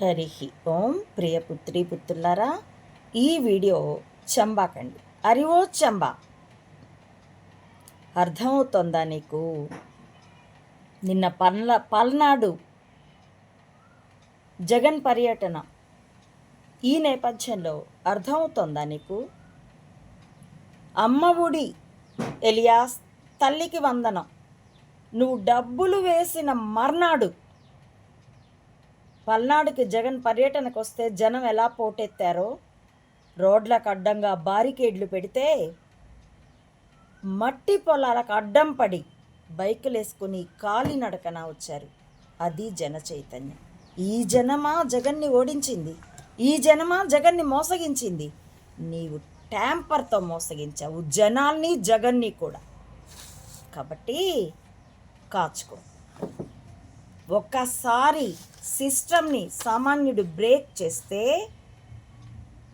హరి ఓం ప్రియ పుత్రి పుత్రులారా ఈ వీడియో చంబాకండి అరివో చంబా. అర్థమవుతుందా నీకు? నిన్న పల్న పల్నాడు జగన్ పర్యటన. ఈ నేపథ్యంలో అర్థమవుతోందా నీకు? అమ్మ ఒడి ఎలియాస్ తల్లికి వందనం. నువ్వు డబ్బులు వేసిన మర్నాడు పల్నాడుకి జగన్ పర్యటనకు వస్తే జనం ఎలా పోటెత్తారో? రోడ్లకు అడ్డంగా బారికేడ్లు పెడితే మట్టి పొలాలకు అడ్డం పడి బైకులు వేసుకుని కాలినడకన వచ్చారు. అది జన చైతన్యం. ఈ జనమా జగన్ని ఓడించింది? ఈ జనమా జగన్ని మోసగించింది? నీవు ట్యాంపర్తో మోసగించావు జనాల్ని జగన్ని కూడా. కాబట్టి కాచుకో. ఒక్కసారి సిస్టమ్ని సామాన్యుడు బ్రేక్ చేస్తే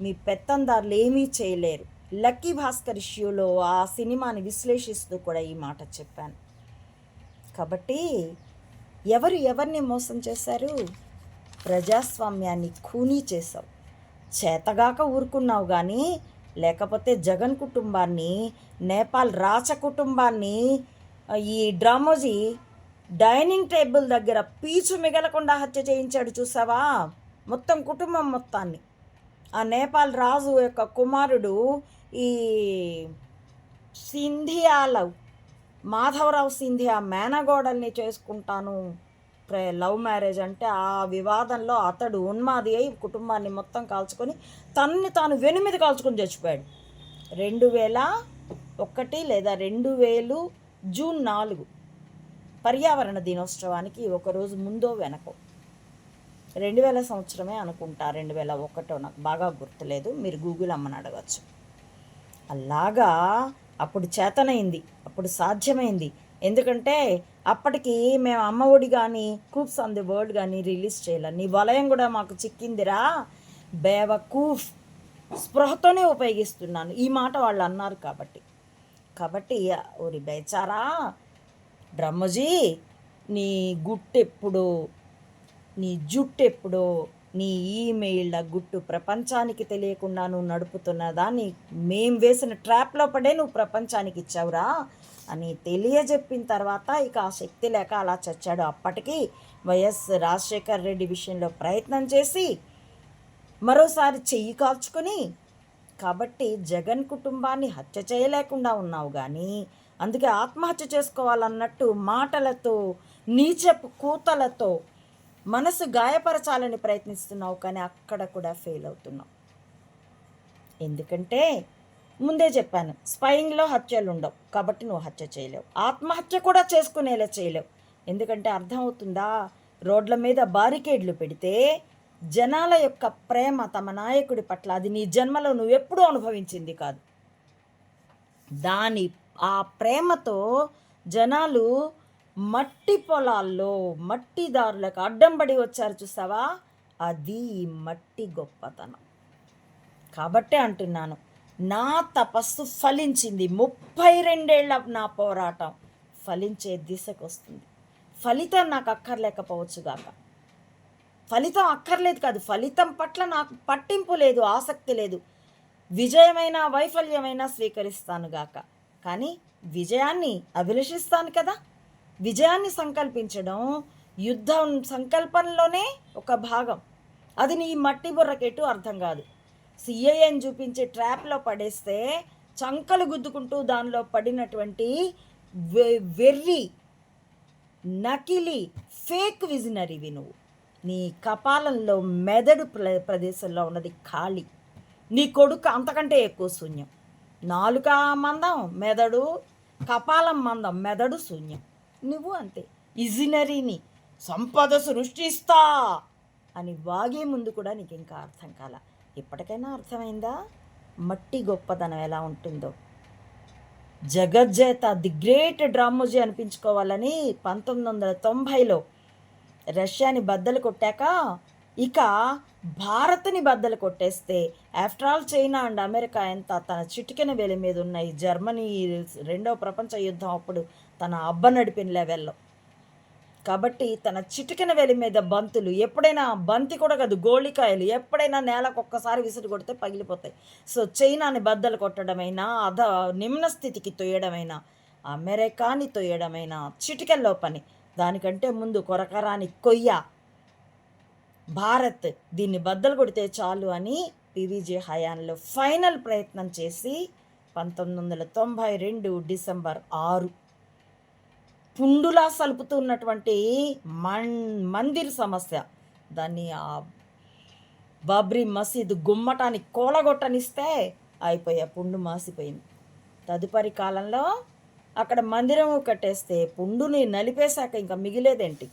మీ పెత్తందారులు ఏమీ చేయలేరు. లక్కీ భాస్కర్ ఇష్యూలో ఆ సినిమాని విశ్లేషిస్తూ కూడా ఈ మాట చెప్పాను. కాబట్టి ఎవరు ఎవరిని మోసం చేశారు? ప్రజాస్వామ్యాన్ని ఖూనీ చేశావు. చేతగాక ఊరుకున్నావు కానీ లేకపోతే జగన్ కుటుంబాన్ని నేపాల్ రాచ కుటుంబాన్ని ఈ డ్రామోజీ డైనింగ్ టేబుల్ దగ్గర పీచు మిగలకుండా హత్య చేయించాడు చూసావా? మొత్తం కుటుంబం మొత్తాన్ని. ఆ నేపాల్ రాజు యొక్క కుమారుడు ఈ సింధియాలవ్ మాధవరావు సింధియా మేనగోడల్ని చేసుకుంటాను. ప్రే- లవ్ మ్యారేజ్ అంటే ఆ వివాదంలో అతడు ఉన్మాది అయి కుటుంబాన్ని మొత్తం కాల్చుకొని తన్ని తాను వెనుమిది కాల్చుకొని చచ్చిపోయాడు. రెండు వేల ఒకటి లేదా రెండు వేలు జూన్ నాలుగు పర్యావరణ దినోత్సవానికి ఒకరోజు ముందో వెనకో. రెండు వేల సంవత్సరమే అనుకుంటా రెండు వేల ఒకటో నాకు బాగా గుర్తులేదు మీరు గూగుల్ అమ్మని అడగచ్చు. అలాగా అప్పుడు చేతనైంది అప్పుడు సాధ్యమైంది. ఎందుకంటే అప్పటికి మేము అమ్మ ఒడి కానీ కూప్స్ ఆన్ ది వరల్డ్ కానీ రిలీజ్ చేయాలి. నీ వలయం కూడా మాకు చిక్కిందిరా. బేవకూఫ్ స్పృహతోనే ఉపయోగిస్తున్నాను. ఈ మాట వాళ్ళు అన్నారు కాబట్టి. కాబట్టి ఓరి బేచారా బ్రహ్మజీ నీ గుట్టెప్పుడు నీ జుట్టు ఎప్పుడో నీ ఈమెయిళ్ళ గుట్టు ప్రపంచానికి తెలియకుండా నువ్వు నడుపుతున్న దాన్ని మేం వేసిన ట్రాప్లో పడే నువ్వు ప్రపంచానికి ఇచ్చావురా అని తెలియజెప్పిన తర్వాత ఇక ఆ శక్తి లేక అలా చచ్చాడు. అప్పటికి వైఎస్ రాజశేఖర్ రెడ్డి విషయంలో ప్రయత్నం చేసి మరోసారి చెయ్యి కాల్చుకొని కాబట్టి జగన్ కుటుంబాన్ని హత్య చేయలేకుండా ఉన్నావు కానీ అందుకే ఆత్మహత్య చేసుకోవాలన్నట్టు మాటలతో నీచపు కూతలతో మనసు గాయపరచాలని ప్రయత్నిస్తున్నావు కానీ అక్కడ కూడా ఫెయిల్ అవుతున్నావు. ఎందుకంటే ముందే చెప్పాను స్పైయింగ్లో హత్యలు ఉండవు కాబట్టి నువ్వు హత్య చేయలేవు. ఆత్మహత్య కూడా చేసుకునేలా చేయలేవు. ఎందుకంటే అర్థమవుతుందా? రోడ్ల మీద బారికేడ్లు పెడితే జనాల యొక్క ప్రేమ తమ నాయకుడి పట్ల అది నీ జన్మలో నువ్వు ఎప్పుడూ అనుభవించింది కాదు. దాని ఆ ప్రేమతో జనాలు మట్టి పొలాల్లో మట్టి దారులకు అడ్డం పడి వచ్చారు చూసావా? అది ఈ మట్టి గొప్పతనం. కాబట్టే అంటున్నాను నా తపస్సు ఫలించింది ముప్పై రెండేళ్ళ నా పోరాటం. ఫలించే దిశకు వస్తుంది ఫలితం నాకు అక్కర్లేకపోవచ్చుగాక ఫలితం అక్కర్లేదు కాదు ఫలితం పట్ల నాకు పట్టింపు లేదు ఆసక్తి లేదు. విజయమైన వైఫల్యమైనా స్వీకరిస్తాను గాక. కానీ విజయాన్ని అభిలషిస్తాను కదా. విజయాన్ని సంకల్పించడం యుద్ధం సంకల్పంలోనే ఒక భాగం. అది నీ మట్టి బుర్రకెటు అర్థం కాదు. సిఐఎన్ చూపించే ట్రాప్లో పడేస్తే చంకలు గుద్దుకుంటూ దానిలో పడినటువంటి వెర్రి నకిలీ ఫేక్ విజనరీవి నువ్వు. నీ కపాలంలో మెదడు ప్ర ప్రదేశంలో ఉన్నది ఖాళీ. నీ కొడుకు అంతకంటే ఎక్కువ శూన్యం. నాలుక మందం మెదడు కపాలం మందం మెదడు శూన్యం. నువ్వు అంతే. ఇజినరీని సంపద సృష్టిస్తా అని వాగే ముందు కూడా నీకు ఇంకా అర్థం కాల. ఇప్పటికైనా అర్థమైందా? మట్టి గొప్పదనం ఎలా ఉంటుందో. జగజ్జేత ది గ్రేట్ డ్రామోజీ అనిపించుకోవాలని పంతొమ్మిది వందల తొంభైలో రష్యాని బద్దలు కొట్టాక ఇక భారత్ని బద్దలు కొట్టేస్తే after all China and America ఎంత తన చిటికెన వేలి మీద ఉన్నాయి జర్మనీ రెండవ ప్రపంచ యుద్ధం అప్పుడు తన అబ్బ నడిపిన లెవెల్లో కాబట్టి తన చిటికెన వెలి మీద బంతులు ఎప్పుడైనా బంతి కూడా కాదు గోళికాయలు ఎప్పుడైనా నేలకు ఒక్కసారి విసిరి కొడితే పగిలిపోతాయి. సో చైనాని బద్దలు కొట్టడమైనా అధ నిమ్న స్థితికి తొయ్యడమైనా అమెరికాని తొయ్యడమైనా చిటికెల్లో పని. దానికంటే ముందు కొరకరాని కొయ్య భారత్ దీన్ని బద్దలు కొడితే చాలు అని పివిజే హయాన్లో ఫైనల్ ప్రయత్నం చేసి పంతొమ్మిది వందల తొంభై రెండు డిసెంబర్ ఆరు. పుండులా సలుపుతున్నటువంటి మన్ మందిర్ సమస్య. దాన్ని ఆ బాబ్రీ మసీద్ గుమ్మటాన్ని కోలగొట్టనిస్తే అయిపోయా పుండు మాసిపోయింది. తదుపరి కాలంలో అక్కడ మందిరం కట్టేస్తే పుండుని నలిపేశాక ఇంకా మిగిలేదేంటి?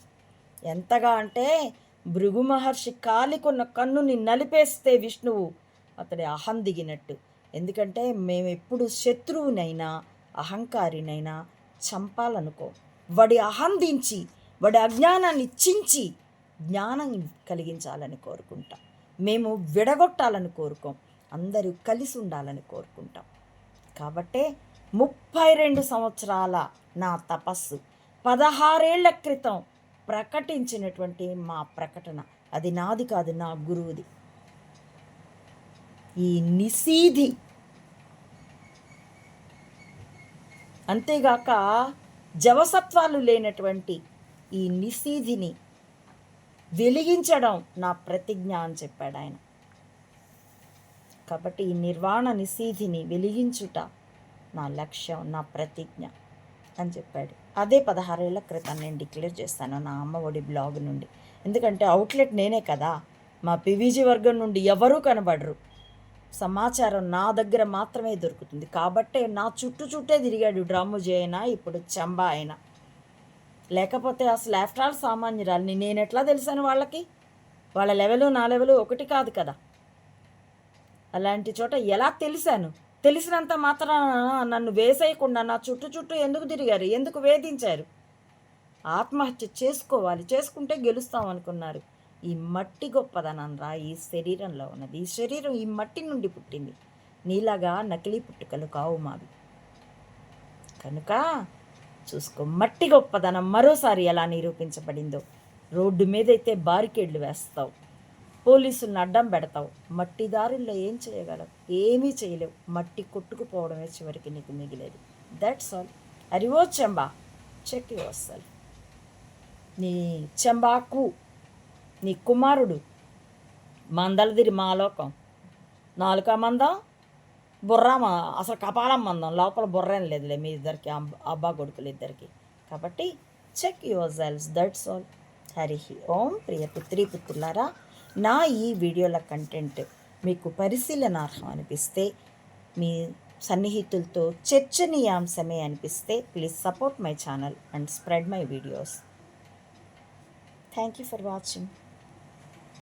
ఎంతగా అంటే భృగు మహర్షి కాలికున్న కన్నుని నలిపేస్తే విష్ణువు అతడి అహం దిగినట్టు. ఎందుకంటే మేము ఎప్పుడు శత్రువునైనా అహంకారినైనా చంపాలనుకో. వాడి అహం దించి వాడి అజ్ఞానాన్ని చించి జ్ఞానం కలిగించాలని కోరుకుంటాం. మేము విడగొట్టాలని కోరుకోం. అందరూ కలిసి ఉండాలని కోరుకుంటాం. కాబట్టే ముప్పై రెండు సంవత్సరాల నా తపస్సు పదహారేళ్ళ క్రితం ప్రకటించినటువంటి మా ప్రకటన. అది నాది కాదు నా గురువుది. ఈ నిసీధి. అంతేగాక జవసత్వాలు లేనటువంటి ఈ నిసీధిని వెలిగించడం నా ప్రతిజ్ఞ అని చెప్పాడు ఆయన. కాబట్టి ఈ నిర్వాణ నిసీధిని వెలిగించుట నా లక్ష్యం నా ప్రతిజ్ఞ అని చెప్పాడు. అదే పదహారేళ్ళ క్రితం నేను డిక్లేర్ చేస్తాను నా అమ్మ ఒడి బ్లాగ్ నుండి. ఎందుకంటే అవుట్లెట్ నేనే కదా. మా పివిజీ వర్గం నుండి ఎవరూ కనబడరు. సమాచారం నా దగ్గర మాత్రమే దొరుకుతుంది. కాబట్టే నా చుట్టూ చుట్టే తిరిగాడు డ్రామోజీ అయినా ఇప్పుడు చంబా అయినా. లేకపోతే అసలు ఆఫ్టర్ ఆల్ నేను ఎట్లా తెలిసాను వాళ్ళకి? వాళ్ళ లెవెలు నా లెవెలు ఒకటి కాదు కదా. అలాంటి చోట ఎలా తెలిసాను? తెలిసినంత మాత్రాన నన్ను వేసేయకుండా నా చుట్టూ చుట్టూ ఎందుకు తిరిగారు? ఎందుకు వేధించారు? ఆత్మహత్య చేసుకోవాలి. చేసుకుంటే గెలుస్తాం అనుకున్నారు. ఈ మట్టి గొప్పదనం రా ఈ శరీరంలో ఉన్నది. ఈ శరీరం ఈ మట్టి నుండి పుట్టింది. నీలాగా నకిలీ పుట్టుకలు కావు మావి. కనుక చూసుకో మట్టి గొప్పదనం మరోసారి ఎలా నిరూపించబడిందో. రోడ్డు మీదైతే బారికేడ్లు వేస్తావు. పోలీసులను అడ్డం పెడతావు. మట్టి దారుల్లో ఏం చేయగలవు? ఏమీ చేయలేవు. మట్టి కొట్టుకుపోవడమే చివరికి నీకు మిగిలేదు. దట్స్ ఆల్ అరివో చెంబా. చెక్ యువర్ నీ చెంబాకు నీ కుమారుడు మందలదిరి మాలోకం నాలుక మందం? బుర్ర అసలు కపాలం మందం. లోపల బుర్ర ఏం లేదులే మీ ఇద్దరికి అబ్బా కొడుకులు ఇద్దరికి. కాబట్టి check your cells that's all Hari Om ప్రియ పుత్రి పుత్రులారా. నా ఈ వీడియోల కంటెంట్ మీకు పరిశీలనార్హం అనిపిస్తే మీ సన్నిహితులతో చర్చనీయాంశమే అనిపిస్తే please support my channel and spread my videos thank you for watching